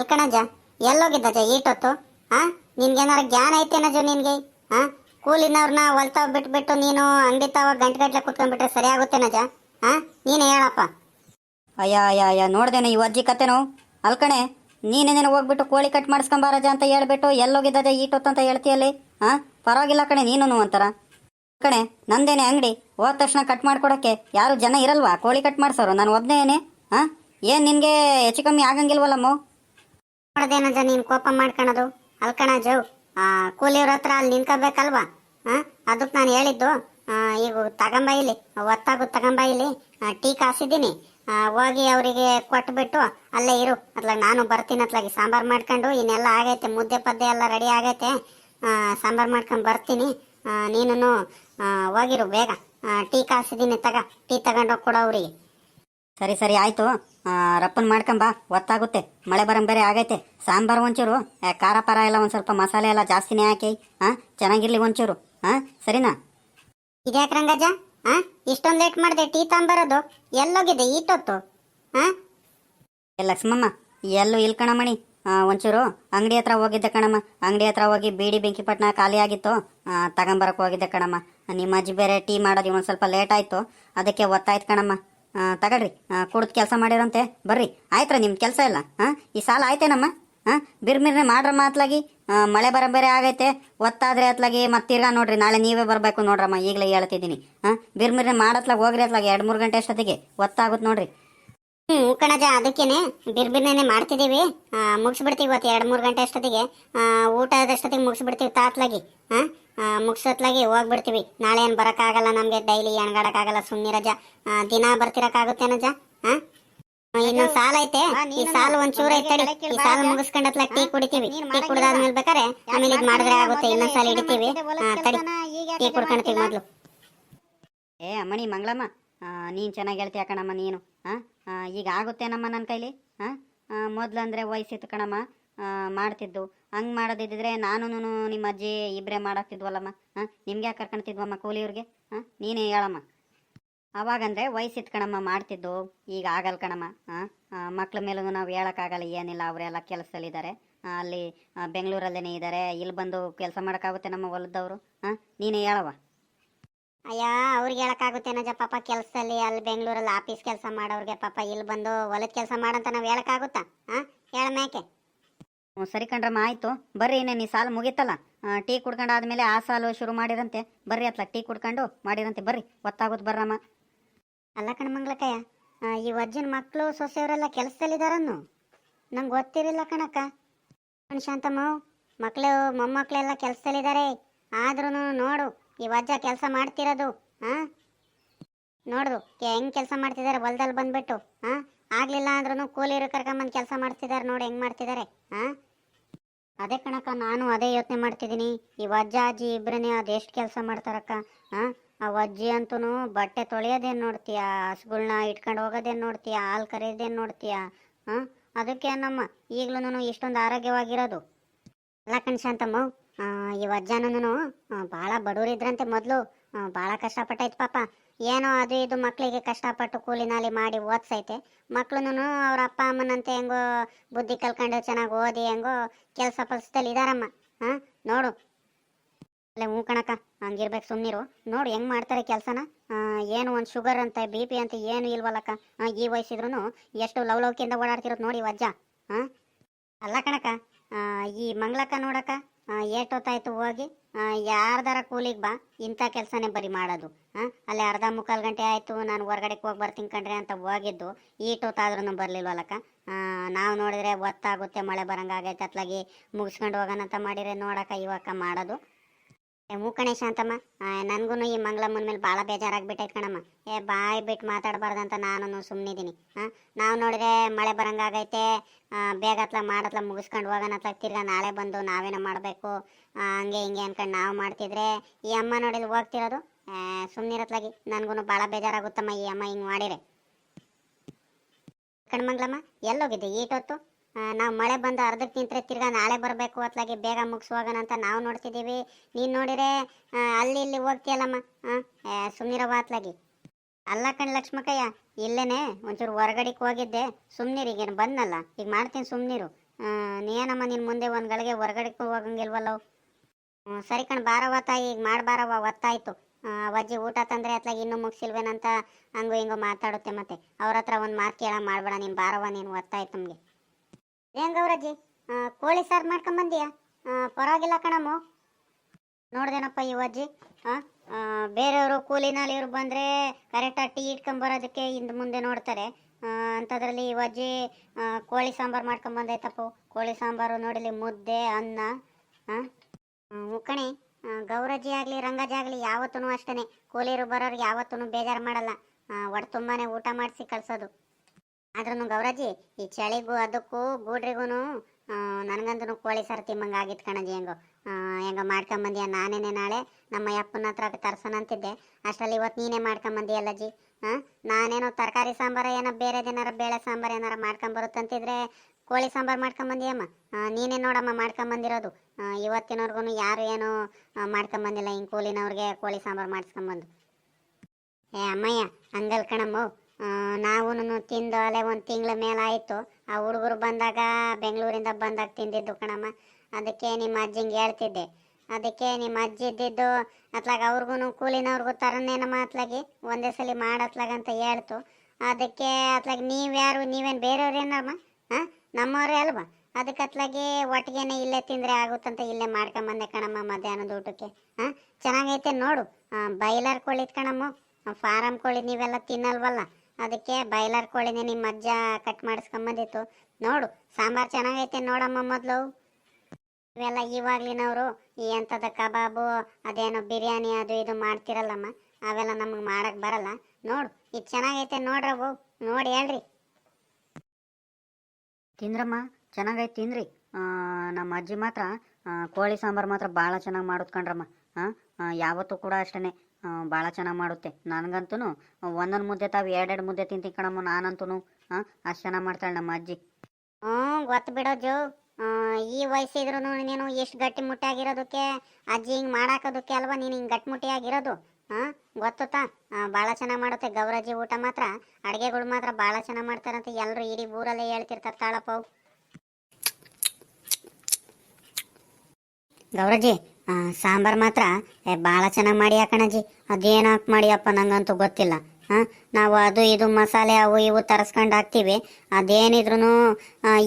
ಕಣಜ್ಜ ಎಲ್ಲೋಗಿದ್ದಜ ಈಟೊತ್ತು? ಹಾ ನಿನ್ಗೇನಾರ ಜ್ಞಾನ ಐತೇನಜ ನಿನ್ಗೆ? ಹಾ ಕೂಲಿನವ್ರನ್ನ ಹೊಲ್ತಾವ್ ಬಿಟ್ಬಿಟ್ಟು ನೀನು ಅಂಗಡಿ ತಾವ ಗಂಟೆ ಗಂಟ್ಲೆ ಕುತ್ಕೊಂಡ್ಬಿಟ್ರೆ ಸರಿ ಆಗುತ್ತೇನಜ ಹಾ ನೀನು ಹೇಳಪ್ಪ. ಅಯ್ಯ ಅಯ್ಯ ಅಯ್ಯ ನೋಡ್ದೇನೆ ಈ ಅಜ್ಜಿ ಕತೆನು? ಅಲ್ಕಣೆ ನೀನೇನೇನು ಹೋಗ್ಬಿಟ್ಟು ಕೋಳಿ ಕಟ್ ಮಾಡಿಸ್ಕೊಂಬಾರಜ ಅಂತ ಹೇಳ್ಬಿಟ್ಟು ಎಲ್ಲೋಗಿದ್ದಜ ಈಟೊತ್ತು ಅಂತ ಹೇಳ್ತೀಯಲ್ಲಿ? ಹಾ ಪರವಾಗಿಲ್ಲ ಕಣೆ ನೀನು ಅಂತಾರ. ಕಣೆ, ನಂದೇನೆ ಅಂಗಡಿ, ಹೋದ ತಕ್ಷಣ ಕಟ್ ಮಾಡ್ಕೊಡಕ್ಕೆ ಯಾರು ಜನ ಇರಲ್ವಾ? ಕೋಳಿ ಕಟ್ ಮಾಡ್ಸೋರು, ನಾನು ಒಬ್ನೇನೆ ಹಾ ಏನ್ ನಿನ್ಗೆ ಹೆಚ್ಚು ಕಮ್ಮಿ ಆಗಂಗಿಲ್ವಲ್ಲಮ್ಮೋ? ನೋಡ್ದೇನಜ್ಜ ನೀನ್ ಕೋಪ ಮಾಡ್ಕೊಳೋದು ಅಲ್ಕಣ ಜೌ, ಆ, ಕೂಲಿಯವ್ರ ಹತ್ರ ಅಲ್ಲಿ ನಿಂತ್ಕೋಬೇಕಲ್ವಾ? ಹ ಅದಕ್ಕೆ ನಾನು ಹೇಳಿದ್ದು ಈಗ ತಗೊಂಬ ಇಲ್ಲಿ, ಒತ್ತಾಗು ತಗೊಂಬ ಇಲ್ಲಿ ಟೀ ಕಾಸಿದ್ದೀನಿ. ಹೋಗಿ ಅವರಿಗೆ ಕೊಟ್ಬಿಟ್ಟು ಅಲ್ಲೇ ಇರು. ಅದ್ಲಾಗ ನಾನು ಬರ್ತೀನಿ ಅತ್ಲಾಗಿ ಸಾಂಬಾರ್ ಮಾಡ್ಕೊಂಡು, ಇನ್ನೆಲ್ಲ ಆಗೈತೆ, ಮುದ್ದೆ ಪದ್ದೆ ಎಲ್ಲ ರೆಡಿ ಆಗೈತೆ. ಸಾಂಬಾರ್ ಮಾಡ್ಕೊಂಡು ಬರ್ತೀನಿ. ನೀನು ಹೋಗಿರು ಬೇಗ. ಟೀ ಕಾಸಿದ್ದೀನಿ, ತಗ. ಟೀ ತಗೊಂಡೋಗಿ ಕೊಡೋ ಅವ್ರಿಗೆ. ಸರಿ ಸರಿ ಆಯ್ತು. ರಪ್ಪನ್ ಮಾಡ್ಕೊಂಬ. ಒತ್ತಾಗುತ್ತೆ. ಮಳೆ ಬರಂ ಬೇರೆ ಆಗೈತೆ. ಸಾಂಬಾರು ಒಂಚೂರು. ಖಾರ ಪಾರ ಎಲ್ಲ ಒಂದು ಸ್ವಲ್ಪ ಮಸಾಲೆ ಎಲ್ಲ ಜಾಸ್ತಿನೇ ಹಾಕಿ. ಹಾಂ ಚೆನ್ನಾಗಿರ್ಲಿ ಒಂಚೂರು. ಹಾಂ ಸರಿನಾ? ಇದ್ಯಾಕ್ ರಂಗಜ್ಜ? ಹಾಂ ಇಷ್ಟೊಂದು ಲೇಟ್ ಮಾಡಿದೆ ಟೀ ತಾಂಬರೋದು? ಎಲ್ಲೋಗಿದೆ ಈಟೊತ್ತು ಹಾಂ ಲಕ್ಷ್ಮಮ್ಮ ಎಲ್ಲೂ ಇಲ್ಲಿ ಕಣಮಣಿ. ಒಂಚೂರು. ಅಂಗಡಿ ಹತ್ರ ಹೋಗಿದ್ದೆ ಕಣಮ್ಮ. ಅಂಗಡಿ ಹತ್ರ ಹೋಗಿ ಬೀಡಿ ಬೆಂಕಿಪಟ್ಟಣ ಖಾಲಿ ಆಗಿತ್ತು. ತಗೊಂಬರಕ್ಕೆ ತಗೊಂಬರಕ್ ಹೋಗಿದ್ದೆ ಕಣಮ್ಮ. ನಿಮ್ಮ ಅಜ್ಜಿ ಬೇರೆ ಟೀ ಮಾಡೋದು ಇವೊಂದು ಸ್ವಲ್ಪ ಲೇಟ್ ಆಯ್ತು. ಅದಕ್ಕೆ ಒತ್ತಾಯ್ತು ಕಣಮ್ಮ. ತಗಳ್ರಿ. ಕುಡ್ದು ಕೆಲಸ ಮಾಡಿರಂತೆ. ಬರ್ರಿ. ಆಯ್ತ್ರ ನಿಮ್ಮ ಕೆಲಸ ಇಲ್ಲ ಹಾಂ ಈ ಸಾಲ ಆಯ್ತೇನಮ್ಮ? ಹಾಂ ಬಿರ್ಮಿರ್ನೆ ಮಾಡ್ರಮ್ಮ ಅತ್ಲಾಗಿ ಮಳೆ ಬರ ಬೇರೆ ಆಗೈತೆ. ಒತ್ತಾದ್ರೆ ಅತ್ಲಾಗಿ ಮತ್ತೆ ತಿರ್ಗಾ ನೋಡ್ರಿ, ನಾಳೆ ನೀವೇ ಬರಬೇಕು ನೋಡ್ರಮ್ಮ. ಈಗಲೇ ಹೇಳ್ತಿದ್ದೀನಿ. ಹಾಂ ಬಿರ್ಮಿರ್ನೆ ಮಾಡತ್ಲಾಗ ಹೋಗ್ರಿ ಅತ್ಲಾಗ. ಎರಡು ಮೂರು ಗಂಟೆ ಅಷ್ಟೊತ್ತಿಗೆ. ಒತ್ತಾಗುತ್ತೆ ನೋಡ್ರಿ. ಹ್ಮ್ ಕಣಜ ಅದಕ್ಕೇನೆ ಬಿರ್ಬಿರ್ನೇನೆ ಮಾಡ್ತಿದೀವಿ ಆ, ಮುಗಿಸ್ಬಿಡ್ತೀವಿ ಇವತ್ತು ಎರಡು ಮೂರು ಗಂಟೆ ಅಷ್ಟೊತ್ತಿಗೆ. ಊಟ ಆದಷ್ಟೊತ್ತಿಗೆ ಮುಗಿಸ್ಬಿಡ್ತೀವಿ ತಾತ್ಲಾಗಿ. ಹಾ ಮುಗಿಸೋತ್ಲಾಗಿ ಹೋಗ್ಬಿಡ್ತೀವಿ. ನಾಳೆ ಏನು ಬರೋಕ್ಕಾಗಲ್ಲ ನಮಗೆ ಡೈಲಿ ಅಣ್ಗಾಡಕ್ಕಾಗಲ್ಲ ಸುಮ್ಮನೆ ರಜಾ ದಿನ ಬರ್ತಿರಕ್ಕಾಗುತ್ತೇನಜ ಹಾ ಇನ್ನು ಸಾಲ ಐತೆ. ಈ ಸಾಲ ಒಂದ್ ಚೂರ ಐತಡಿ ಈ ಸಾಲ ಮುಗಿಸ್ಕೊಂಡತ್ಲ ಟೀ ಕುಡಿತೀವಿ. ಟೀ ಕುಡ್ದಾದ್ಮೇಲೆ ಬೇಕಾರೆ ಆಮೇಲೆ ಇದು ಮಾಡಿದ್ರೆ ಆಗುತ್ತೆ. ಇನ್ನೊಂದ್ ಸಾಲ ಹಿಡಿತೀವಿ ತಡಿ. ಟೀ ಕುಡ್ಕೊಂಡ್ತೀವಿ ಮೊದ್ಲು ಏ ಅಮ್ಮಣಿ ಮಂಗಳಮ್ಮ. ನೀನ್ ಚೆನ್ನಾಗಿ ಹೇಳ್ತೀಯ ಕಣಮ್ಮ ನೀನು. ಹಾಂ ಈಗ ಆಗುತ್ತೇನಮ್ಮ ನನ್ನ ಕೈಲಿ? ಹಾಂ ಮೊದಲು ಅಂದರೆ ವಯಸ್ಸಿತ್ತು ಕಣಮ್ಮ. ಮಾಡ್ತಿದ್ದು. ಹಂಗೆ ಮಾಡೋದಿದ್ದರೆ ನಾನು ನಿಮ್ಮ ಅಜ್ಜಿ ಇಬ್ಬರೇ ಮಾಡಾಕ್ತಿದ್ವಲ್ಲಮ್ಮ. ಹಾಂ ನಿಮ್ಗೆ ಯಾಕೆ ಕರ್ಕೊಂತಿದ್ವಮ್ಮ ಕೂಲಿಯವ್ರಿಗೆ ಹಾಂ ನೀನೇ ಹೇಳಮ್ಮ. ಅವಾಗಂದರೆ ವಯಸ್ಸಿತ್ತು ಕಣಮ್ಮ ಮಾಡ್ತಿದ್ದು. ಈಗ ಆಗಲ್ಲ ಕಣಮ್ಮ. ಹಾಂ ಮಕ್ಳ ಮೇಲೂ ನಾವು ಹೇಳೋಕ್ಕಾಗಲ್ಲ, ಏನಿಲ್ಲ ಅವರೆಲ್ಲ ಕೆಲಸದಲ್ಲಿದ್ದಾರೆ ಅಲ್ಲಿ ಬೆಂಗಳೂರಲ್ಲೇ ಇದ್ದಾರೆ ಇಲ್ಲಿ ಬಂದು ಕೆಲಸ ಮಾಡೋಕ್ಕಾಗುತ್ತೆ ನಮ್ಮ ಹೊಲದವರು? ಹಾಂ ನೀನೇ ಹೇಳವ ಅಯ್ಯ ಅವ್ರಿಗೆ ಹೇಳಕ್ಕಾಗುತ್ತೇನಜ ಪಾಪ ಕೆಲಸದಲ್ಲಿ ಅಲ್ಲಿ ಬೆಂಗಳೂರಲ್ಲಿ ಆಫೀಸ್ ಕೆಲಸ ಮಾಡೋರ್ಗೆ ಪಾಪ ಇಲ್ಲಿ ಬಂದು ಹೊಲದ ಕೆಲಸ ಮಾಡಂತ ನಾವು ಹೇಳಕ್ಕಾಗುತ್ತಾ? ಹಾ ಹೇಳ ಹ್ಞೂ ಸರಿ ಕಣ್ರಮ್ಮ ಆಯಿತು. ಬರ್ರಿ ಇನ್ನೇನು ನೀ ಸಾಲು ಮುಗೀತಲ್ಲ? ಟೀ ಕುಡ್ಕೊಂಡು ಆದಮೇಲೆ ಆ ಸಾಲು ಶುರು ಮಾಡಿರಂತೆ. ಬರ್ರಿ ಅತ್ಲ ಟೀ ಕುಡ್ಕೊಂಡು ಮಾಡಿರಂತೆ. ಬರ್ರಿ ಗೊತ್ತಾಗುತ್ತೆ ಬರ್ರಮ್ಮ. ಅಲ್ಲ ಕಣ ಮಂಗ್ಲಕ್ಕಯ್ಯ ಈ ಅಜ್ಜನ ಮಕ್ಕಳು ಸೊಸೆಯವರೆಲ್ಲ ಕೆಲಸದಲ್ಲಿದ್ದಾರನ್ನು ನಂಗೆ ಗೊತ್ತಿರಲಿಲ್ಲ ಕಣಕ್ಕ. ಕಣ್ ಶಾಂತಮ್ಮ ಮಕ್ಕಳು ಮೊಮ್ಮಕ್ಕಳೆಲ್ಲ ಕೆಲಸದಲ್ಲಿದ್ದಾರೆ ಆದ್ರೂ ನೋಡು ಈ ಅಜ್ಜ ಕೆಲಸ ಮಾಡ್ತಿರೋದು ಹಾ? ನೋಡು ಹೆಂಗ್ ಕೆಲಸ ಮಾಡ್ತಿದ್ದಾರೆ ಹೊಲ್ದಲ್ಲಿ ಬಂದ್ಬಿಟ್ಟು ಹಾ? ಆಗ್ಲಿಲ್ಲ ಅಂದ್ರೂ ಕೂಲಿರು ಕರ್ಕೊಂಬಂದು ಕೆಲಸ ಮಾಡ್ತಿದ್ದಾರೆ ನೋಡಿ ಹೆಂಗ್ ಮಾಡ್ತಿದ್ದಾರೆ ಹಾ? ಅದೇ ಕಣಕ್ಕ ನಾನು ಅದೇ ಯೋಚನೆ ಮಾಡ್ತಿದ್ದೀನಿ. ಈ ಅಜ್ಜ ಅಜ್ಜಿ ಇಬ್ಬರನ್ನೇ ಅದೆಷ್ಟು ಕೆಲಸ ಮಾಡ್ತಾರಕ್ಕ ಹಾ? ಆ ಅಜ್ಜಿ ಅಂತೂ ಬಟ್ಟೆ ತೊಳೆಯೋದೇನು ನೋಡ್ತೀಯ? ಹಸುಗಳ್ನ ಇಟ್ಕೊಂಡು ಹೋಗೋದೇನು ನೋಡ್ತೀಯ? ಹಾಲು ಕರೆಯೋದೇನು ನೋಡ್ತೀಯ? ಹಾಂ? ಅದಕ್ಕೆ ನಮ್ಮ ಈಗಲೂ ಇಷ್ಟೊಂದು ಆರೋಗ್ಯವಾಗಿರೋದು. ಅಲ್ಲ ಕಣ್ ಶಾಂತಮ್ಮ ಆ, ಈ ಅಜ್ಜನೂ ಭಾಳ ಬಡವರಿದ್ರಂತೆ ಮೊದಲು. ಭಾಳ ಕಷ್ಟಪಟ್ಟೈತೆ ಪಾಪ. ಏನೋ ಅದು ಇದು ಮಕ್ಕಳಿಗೆ ಕಷ್ಟಪಟ್ಟು ಕೂಲಿ ನಾಲಿ ಮಾಡಿ ಓದ್ಸೈತೆ. ಮಕ್ಳು ಅವ್ರ ಅಪ್ಪ ಅಮ್ಮನಂತೆ ಹೆಂಗೋ ಬುದ್ಧಿ ಕಲ್ಕೊಂಡು ಚೆನ್ನಾಗಿ ಓದಿ ಹೆಂಗೋ ಕೆಲಸ ಪಲ್ಸದಲ್ಲಿ ಇದಾರಮ್ಮ. ಹಾಂ ನೋಡು. ಅಲ್ಲೇ ಹ್ಞೂ ಕಣಕ್ಕ, ಹಂಗಿರ್ಬೇಕು ಸುಮ್ಮನಿರು ನೋಡು ಹೆಂಗ್ ಮಾಡ್ತಾರೆ ಕೆಲಸನ. ಏನು ಒಂದು ಶುಗರ್ ಅಂತ, ಬಿ ಪಿ ಅಂತ ಏನು ಇಲ್ವಲ್ಲಕ್ಕ. ಈ ವಯಸ್ಸಿದ್ರು ಎಷ್ಟು ಲವ್ ಲವಲವಿಕೆಯಿಂದ ಓಡಾಡ್ತಿರೋದು ನೋಡಿ ವಜ್ಜ. ಹಾಂ ಅಲ್ಲ ಕಣಕ್ಕ ಈ ಮಂಗ್ಳಕ್ಕ ನೋಡಕ್ಕ. ಏಟೊತ್ತಾಯ್ತು ಹೋಗಿ. ಯಾರ್ದಾರ ಕೂಲಿಗೆ ಬಾ. ಇಂಥ ಕೆಲಸನೇ ಬರೀ ಮಾಡೋದು. ಹಾಂ ಅಲ್ಲಿ ಅರ್ಧ ಮುಕ್ಕಾಲು ಗಂಟೆ ಆಯಿತು, ನಾನು ಹೊರಗಡೆಗೆ ಹೋಗಿ ಬರ್ತೀನಿ ಕಣ್ರಿ ಅಂತ ಹೋಗಿದ್ದು. ಈಟೊತ್ತಾದ್ರೂ ಬರಲಿಲ್ವಲ್ಲಕ್ಕ? ನಾವು ನೋಡಿದ್ರೆ ಒತ್ತಾಗುತ್ತೆ, ಮಳೆ ಬರಂಗಾಗೈತೆ, ಅತ್ಲಾಗಿ ಮುಗಿಸ್ಕೊಂಡು ಹೋಗೋಣ ಅಂತ ಮಾಡಿದ್ರೆ ನೋಡಕ್ಕ ಇವಕ್ಕ ಮಾಡೋದು. ಏ ಕಣೇಶ ಶಾಂತಮ್ಮ ನನಗೂ ಈ ಮಂಗಳಮ್ಮನ ಮೇಲೆ ಭಾಳ ಬೇಜಾರಾಗ್ಬಿಟ್ಟೈತೆ ಕಣಮ್ಮ. ಏ, ಬಾಯ್ ಬಿಟ್ಟು ಮಾತಾಡಬಾರ್ದಂತ ನಾನು ಸುಮ್ಮನಿದ್ದೀನಿ ಹಾಂ ನಾವು ನೋಡಿದ್ರೆ ಮಳೆ ಬರಂಗಾಗೈತೆ. ಬೇಗ ಹತ್ಲ ಮಾಡತ್ಲ ಮುಗಿಸ್ಕೊಂಡು ಹೋಗೋಣ ಹತ್ಲ. ತಿರ್ಗಾ ನಾಳೆ ಬಂದು ನಾವೇನೋ ಮಾಡಬೇಕು? ಹಂಗೆ ಹಿಂಗೆ ಅನ್ಕೊಂಡು ನಾವು ಮಾಡ್ತಿದ್ರೆ ಈ ಅಮ್ಮ ನೋಡಿದ್ರೆ ಹೋಗ್ತಿರೋದು? ಸುಮ್ಮನಿರತ್ಲಾಗಿ ನನಗೂ ಭಾಳ ಬೇಜಾರಾಗುತ್ತಮ್ಮ ಈ ಅಮ್ಮ ಹಿಂಗೆ ಮಾಡಿರೆ. ಕಣ್ಮಂಗ್ಲಮ್ಮ ಎಲ್ಲೋಗಿದ್ದೆ ಈಟೊತ್ತು? ನಾವು ಮಳೆ ಬಂದು ಅರ್ಧಕ್ಕೆ ನಿಂತರೆ ತಿರ್ಗಾ ನಾಳೆ ಬರಬೇಕು ಅತ್ಲಾಗಿ ಬೇಗ ಮುಗಿಸುವಾಗನ ಅಂತ ನಾವು ನೋಡ್ತಿದ್ದೀವಿ. ನೀನು ನೋಡಿದರೆ ಅಲ್ಲಿ ಇಲ್ಲಿ ಹೋಗ್ತೀಯಲ್ಲಮ್ಮ? ಹಾಂ ಸುಮ್ಮನಿರವ ಅತ್ಲಾಗಿ ಅಲ್ಲ ಕಣ್ ಲಕ್ಷ್ಮಕ್ಕಯ್ಯ ಇಲ್ಲೇನೆ ಒಂಚೂರು ಹೊರಗಡೆಗೆ ಹೋಗಿದ್ದೆ. ಸುಮ್ಮನಿರು ಈಗೇನು ಬಂದ್ನಲ್ಲ? ಈಗ ಮಾಡ್ತೀನಿ ಸುಮ್ಮನಿರು ನೀನಮ್ಮ ನಿನ್ನ ಮುಂದೆ ಒಂದು ಗಳಿಗೆ ಹೊರಗಡೆ ಹೋಗಂಗಿಲ್ವಲ್ಲೋ? ಸರಿ ಕಣ್ ಬಾರವ ತಾಯಿ, ಈಗ ಮಾಡಬಾರವ ಒತ್ತಾಯಿತು ಅವಜ್ಜಿ ಊಟ ತಂದ್ರೆ ಅತ್ಲಾಗಿ ಇನ್ನೂ ಮುಗಿಸಿಲ್ವೇನಂತ ಹಂಗು ಹಿಂಗು ಮಾತಾಡುತ್ತೆ ಮತ್ತೆ. ಅವ್ರ ಹತ್ರ ಒಂದು ಮಾತು ಕೇಳ ಮಾಡಬೇಡ, ನೀನು ಬಾರವ ನೀನು ಒತ್ತಾಯ್ತು ನಮಗೆ. ಏನ್ ಗೌರಜ್ಜಿ? ಕೋಳಿ ಸಾರು ಮಾಡ್ಕೊಂಬಂದಿಯಾ? ಬಂದಿಯಾ ಪರವಾಗಿಲ್ಲ ಕಣಮ್ಮು. ನೋಡ್ದೇನಪ್ಪ ಈ ಅಜ್ಜಿ ಬೇರೆಯವರು ಕೂಲಿನಲ್ಲಿ ಇವ್ರು ಬಂದರೆ ಕರೆಕ್ಟಾಗಿ ಟೀ ಇಟ್ಕೊಂಬರೋದಕ್ಕೆ ಹಿಂದೆ ಮುಂದೆ ನೋಡ್ತಾರೆ. ಅಂಥದ್ರಲ್ಲಿ ಈ ಅಜ್ಜಿ ಕೋಳಿ ಸಾಂಬಾರು ಮಾಡ್ಕೊಂಬಂದೈತಪ್ಪು ಕೋಳಿ ಸಾಂಬಾರು ನೋಡಿಲಿ ಮುದ್ದೆ ಅನ್ನ ಹಾಂ ಕಣೆ ಆ, ಗೌರಜ್ಜಿ ಆಗಲಿ ರಂಗಜ್ಜಿ ಆಗಲಿ ಯಾವತ್ತೂ ಅಷ್ಟೇ ಕೂಲಿರು ಬರೋರಿಗೆ ಯಾವತ್ತೂ ಬೇಜಾರು ಮಾಡಲ್ಲ. ಒಟ್ಟು ತುಂಬಾ ಊಟ ಮಾಡಿಸಿ ಕಳ್ಸೋದು. ಆದ್ರೂ ಗೌರಾಜಿ, ಈ ಚಳಿಗೂ ಅದಕ್ಕೂ ಗೂಡ್ರಿಗೂ ನನಗಂತೂ ಕೋಳಿ ಸಾರು ತಿಮ್ಮಂಗೆ ಆಗಿತ್ತು ಕಣಜಿ ಹೆಂಗೋ. ಹೆಂಗ ಮಾಡ್ಕೊಂಬಂದಿಯ ನಾನೇನೆ ನಾಳೆ ನಮ್ಮ ಅಪ್ಪನ ಹತ್ರ ತರ್ಸೋಣ ಅಂತಿದ್ದೆ. ಅಷ್ಟರಲ್ಲಿ ಇವತ್ತು ನೀನೇ ಮಾಡ್ಕೊಂಬಂದಿಯಲ್ಲಜ್ಜಿ ಹಾಂ ನಾನೇನೋ ತರಕಾರಿ ಸಾಂಬಾರು ಏನೋ ಬೇರೆದೇನಾರ ಬೇಳೆ ಸಾಂಬಾರು ಏನಾರ ಮಾಡ್ಕೊಂಬರುತ್ತಂತಿದ್ರೆ ಕೋಳಿ ಸಾಂಬಾರು ಮಾಡ್ಕೊಂಬಂದಿಯಮ್ಮ? ನೀನೇ ನೋಡಮ್ಮ ಮಾಡ್ಕೊಂಬಂದಿರೋದು. ಇವತ್ತಿನವ್ರಿಗೂ ಯಾರು ಏನೋ ಮಾಡ್ಕೊಂಬಂದಿಲ್ಲ ಹಿಂಗೆ ಕೂಲಿನವ್ರಿಗೆ ಕೋಳಿ ಸಾಂಬಾರು ಮಾಡಿಸ್ಕೊಂಬಂದು. ಏ ಅಮ್ಮಯ್ಯ ಹಂಗಲ್ ಕಣಮ್ಮ ನಾವು ತಿಂದು ಅಲ್ಲೇ ಒಂದು ತಿಂಗಳ ಮೇಲೆ ಆಯಿತು. ಆ ಹುಡುಗರು ಬಂದಾಗ ಬೆಂಗಳೂರಿಂದ ಬಂದಾಗ ತಿಂದಿದ್ದು ಕಣಮ್ಮ. ಅದಕ್ಕೆ ನಿಮ್ಮ ಅಜ್ಜಿಂಗೆ ಹೇಳ್ತಿದ್ದೆ. ಅದಕ್ಕೆ ನಿಮ್ಮ ಅಜ್ಜಿ ಇದ್ದಿದ್ದು ಅತ್ಲಾಗ ಅವ್ರಿಗೂ ಕೂಲಿನವ್ರಿಗೂ ತರನೇನಮ್ಮ ಅತ್ಲಾಗಿ ಒಂದೇ ಸಲ ಮಾಡತ್ಲಾಗ ಅಂತ ಹೇಳ್ತು. ಅದಕ್ಕೆ ಅತ್ಲಾಗ ನೀವ್ಯಾರು ನೀವೇನು ಬೇರೆಯವ್ರೇನಮ್ಮ ಹಾಂ, ನಮ್ಮವರೇ ಅಲ್ವಾ? ಅದಕ್ಕೆ ಅತ್ಲಾಗಿ ಒಟ್ಟಿಗೆನೆ ಇಲ್ಲೇ ತಿಂದರೆ ಆಗುತ್ತಂತ ಇಲ್ಲೇ ಮಾಡ್ಕೊಂಬಂದೆ ಕಣಮ್ಮ ಮಧ್ಯಾಹ್ನದ ಊಟಕ್ಕೆ. ಹಾಂ, ಚೆನ್ನಾಗೈತೆ ನೋಡು. ಬೈಲರ್ ಕೋಳಿ ಕಣಮ್ಮ ಫಾರಮ್ ಕೋಳಿ ನೀವೆಲ್ಲ ತಿನ್ನಲ್ವಲ್ಲ. ಅದಕ್ಕೆ ಬಾಯ್ಲರ್ ಕೋಳಿನೇ ನಿಮ್ಮ ಅಜ್ಜ ಕಟ್ ಮಾಡಿಸ್ಕೊಂಬಂದಿತ್ತು. ನೋಡು, ಸಾಂಬಾರು ಚೆನ್ನಾಗೈತೆ ನೋಡಮ್ಮ ಮೊದಲು. ಇವೆಲ್ಲ ಇವಾಗ್ಲಿನವರು, ಈ ಎಂಥದ ಕಬಾಬು, ಅದೇನೋ ಬಿರಿಯಾನಿ ಅದು ಇದು ಮಾಡ್ತಿರಲ್ಲಮ್ಮ, ಅವೆಲ್ಲ ನಮಗೆ ಮಾಡಕ್ಕೆ ಬರಲ್ಲ. ನೋಡು, ಇದು ಚೆನ್ನಾಗೈತೆ ನೋಡ್ರವು, ನೋಡಿ ಹೇಳ್ರಿ. ತಿಂದ್ರಮ್ಮ, ಚೆನ್ನಾಗೈತೆ ತಿಂದ್ರಿ. ನಮ್ಮ ಅಜ್ಜಿ ಮಾತ್ರ ಕೋಳಿ ಸಾಂಬಾರು ಮಾತ್ರ ಭಾಳ ಚೆನ್ನಾಗಿ ಮಾಡೋದು ಕಣ್ರಮ್ಮ. ಯಾವತ್ತೂ ಕೂಡ ಅಷ್ಟೇ ಭಾಳ ಚೆನ್ನಾಗಿ ಮಾಡುತ್ತೆ. ನನಗಂತೂ ಒಂದೊಂದು ಮುದ್ದೆ ತಾವು ಎರಡೆರಡು ಮುದ್ದೆ ತಿಂತೀನಿ ಕಣಮ್ಮ ನಾನಂತೂ ಹಾಂ ಅಷ್ಟು ಚೆನ್ನಾಗಿ ಮಾಡ್ತಾಳೆ ನಮ್ಮ ಅಜ್ಜಿ. ಹ್ಞೂ, ಗೊತ್ತು ಬಿಡೋ ಈ ವಯಸ್ಸಿದ್ರೂ ನೀನು ಎಷ್ಟು ಗಟ್ಟಿ ಮುಟ್ಟಾಗಿರೋದಕ್ಕೆ ಅಜ್ಜಿ ಹಿಂಗೆ ಮಾಡಾಕೋದಕ್ಕೆ ಅಲ್ವಾ ನೀನು ಹಿಂಗೆ ಗಟ್ಟಿಮುಟ್ಟಿಯಾಗಿರೋದು ಹಾಂ ಗೊತ್ತುತ್ತಾ? ಭಾಳ ಚೆನ್ನಾಗಿ ಮಾಡುತ್ತೆ ಗೌರಜ್ಜಿ ಊಟ ಮಾತ್ರ. ಅಡುಗೆಗಳು ಮಾತ್ರ ಭಾಳ ಚೆನ್ನಾಗಿ ಮಾಡ್ತಾರಂತ. ಎಲ್ಲರೂ ಇಡೀ ಊರಲ್ಲೇ ಹೇಳ್ತಿರ್ತಾರೆ ತಾಳಪ್ಪ ಗೌರಜ್ಜಿ ಸಾಂಬಾರು ಮಾತ್ರ ಭಾಳ ಚೆನ್ನಾಗಿ ಮಾಡಿ ಕಣಜ್ಜಿ? ಅದೇನು ಹಾಕಿ ಮಾಡಿಯಪ್ಪ ನಂಗಂತೂ ಗೊತ್ತಿಲ್ಲ. ಹಾಂ ನಾವು ಅದು ಇದು ಮಸಾಲೆ ಅವು ಇವು ತರಿಸ್ಕೊಂಡು ಹಾಕ್ತೀವಿ. ಅದೇನಿದ್ರು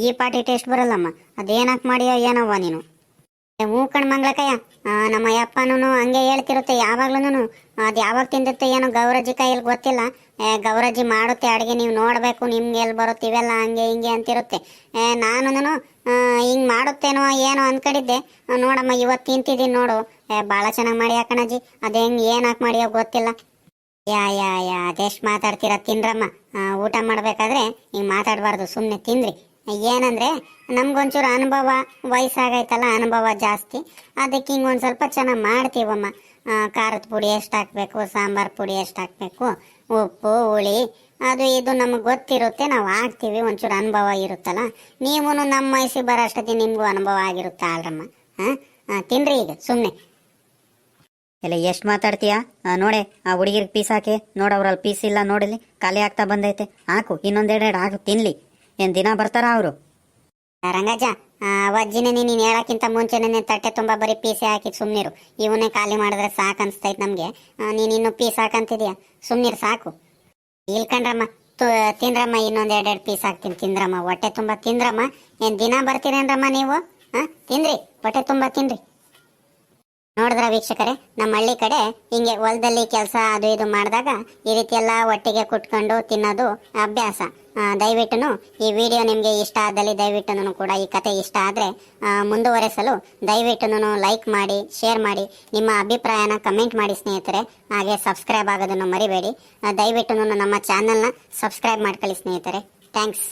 ಈ ಪಾಟಿ ಟೇಸ್ಟ್ ಬರಲ್ಲಮ್ಮ. ಅದೇನು ಹಾಕಿ ಮಾಡಿಯೋ ಏನವ್ವ ನೀನು? ಕಣ್ ಮಂಗ್ಳಕಯ್ಯ. ನಮ್ಮ ಅಪ್ಪನೂ ಹಂಗೆ ಹೇಳ್ತಿರುತ್ತೆ ಯಾವಾಗ್ಲೂ ಅದು ಯಾವಾಗ ತಿಂದಿರುತ್ತೆ ಏನೋ ಗೌರಜ್ಜಿ ಕೈಯಲ್ಲಿ ಗೊತ್ತಿಲ್ಲ. ಗೌರಜ್ಜಿ ಮಾಡುತ್ತೆ ಅಡುಗೆ, ನೀವು ನೋಡಬೇಕು, ನಿಮ್ಗೆ ಎಲ್ಲಿ ಬರುತ್ತೆ ಇವೆಲ್ಲ ಹಂಗೆ ಹಿಂಗೆ ಅಂತಿರುತ್ತೆ. ನಾನು ಹಿಂಗೆ ಮಾಡುತ್ತೇನೋ ಏನೋ ಅಂದ್ಕೊಂಡಿದ್ದೆ ನೋಡಮ್ಮ ಇವತ್ತು ತಿಂತಿದ್ದೀನಿ ನೋಡು. ಭಾಳ ಚೆನ್ನಾಗಿ ಮಾಡಿ ಹಾಕಣಜ್ಜಿ ಅದು ಹೆಂಗೆ ಏನು ಹಾಕಿ ಮಾಡಿಯೋ ಗೊತ್ತಿಲ್ಲ. ಯಾ ಯಾ ಯಾ, ಅದೆಷ್ಟು ಮಾತಾಡ್ತೀರಾ ತಿನ್ರಮ್ಮ. ಊಟ ಮಾಡಬೇಕಾದ್ರೆ ಹಿಂಗೆ ಮಾತಾಡಬಾರ್ದು ಸುಮ್ಮನೆ ತಿನ್ರಿ. ಏನಂದರೆ, ನಮ್ಗೊಂಚೂರು ಅನುಭವ ವಯಸ್ಸಾಗೈತಲ್ಲ, ಅನುಭವ ಜಾಸ್ತಿ. ಅದಕ್ಕೆ ಹಿಂಗೆ ಒಂದು ಸ್ವಲ್ಪ ಚೆನ್ನಾಗಿ ಮಾಡ್ತೀವಮ್ಮ. ಖಾರದ ಪುಡಿ ಎಷ್ಟು ಹಾಕಬೇಕು, ಸಾಂಬಾರು ಪುಡಿ ಎಷ್ಟು ಹಾಕಬೇಕು, ಉಪ್ಪು, ಹುಳಿ ಅದು ಇದು ನಮಗೆ ಗೊತ್ತಿರುತ್ತೆ ನಾವು ಹಾಕ್ತೀವಿ ಒಂಚೂರು ಅನುಭವ ಇರುತ್ತಲ್ಲ? ನೀವು ನಮ್ಮ ವಯಸ್ಸಿಗೆ ಬರೋ ಅಷ್ಟೊತ್ತಿಗೆ ನಿಮಗೂ ಅನುಭವ ಆಗಿರುತ್ತೆ ಅಲ್ರಮ್ಮ? ಹಾಂ? ತಿನ್ರಿ ಈಗ ಸುಮ್ಮನೆ ಇಲ್ಲ ಎಷ್ಟು ಮಾತಾಡ್ತೀಯಾ? ನೋಡೆ ಆ ಹುಡುಗಿರಿಗೆ ಪೀಸ್ ಹಾಕಿ ನೋಡು ಅವ್ರಲ್ಲಿ ಪೀಸ್ ಇಲ್ಲ ನೋಡಿಲಿ ಖಾಲಿ ಆಗ್ತಾ ಬಂದೈತೆ. ಹಾಕು ಇನ್ನೊಂದೆರಡೆರಡು ಹಾಕು ತಿನ್ಲಿ. ಏನು ದಿನ ಬರ್ತಾರ ಅವರು? ರಂಗಜ್ಜ ಆ, ಅವಜ್ಜಿನೇ ನೀನು ಹೇಳಕ್ಕಿಂತ ಮುಂಚೆನೇ ತಟ್ಟೆ ತುಂಬ ಬರೀ ಪೀಸೆ ಹಾಕಿ ಸುಮ್ಮನಿರು ಇವನ್ನೇ ಖಾಲಿ ಮಾಡಿದ್ರೆ ಸಾಕು ಅನಿಸ್ತೈತೆ ನಮಗೆ. ನೀನು ಇನ್ನೂ ಪೀಸ್ ಹಾಕಂತಿದ್ಯಾ? ಸುಮ್ಮನಿರು ಸಾಕು. ಇಲ್ಕಂಡ್ರಮ್ಮ ತಿಂದ್ರಮ್ಮ, ಇನ್ನೊಂದು ಎರಡೆರಡು ಪೀಸ್ ಹಾಕ್ತೀನಿ. ತಿಂದ್ರಮ್ಮ, ಹೊಟ್ಟೆ ತುಂಬ ತಿಂದ್ರಮ್ಮ. ಏನು ದಿನ ಬರ್ತೀರೇನ್ರಮ್ಮ ನೀವು? ಹಾಂ, ತಿನ್ರಿ, ಹೊಟ್ಟೆ ತುಂಬ ತಿನ್ರಿ. ನೋಡಿದ್ರ ವೀಕ್ಷಕರೇ? ನಮ್ಮ ಹಳ್ಳಿ ಕಡೆ ಹಿಂಗೆ ಹೊಲದಲ್ಲಿ ಕೆಲಸ ಅದು ಇದು ಮಾಡಿದಾಗ ಈ ರೀತಿ ಎಲ್ಲ ಒಟ್ಟಿಗೆ ಕುಟ್ಕೊಂಡು ತಿನ್ನೋದು ಅಭ್ಯಾಸ. ದಯವಿಟ್ಟು ಈ ವಿಡಿಯೋ ನಿಮಗೆ ಇಷ್ಟ ಆದಲ್ಲಿ ದಯವಿಟ್ಟು ಕೂಡ ಈ ಕತೆ ಇಷ್ಟ ಆದರೆ ಮುಂದುವರೆಸಲು ದಯವಿಟ್ಟು ಲೈಕ್ ಮಾಡಿ, ಶೇರ್ ಮಾಡಿ, ನಿಮ್ಮ ಅಭಿಪ್ರಾಯನ ಕಮೆಂಟ್ ಮಾಡಿ ಸ್ನೇಹಿತರೆ. ಹಾಗೆ ಸಬ್ಸ್ಕ್ರೈಬ್ ಆಗೋದನ್ನು ಮರಿಬೇಡಿ. ದಯವಿಟ್ಟು ನಮ್ಮ ಚಾನಲ್ನ ಸಬ್ಸ್ಕ್ರೈಬ್ ಮಾಡ್ಕೊಳ್ಳಿ ಸ್ನೇಹಿತರೆ. ಥ್ಯಾಂಕ್ಸ್.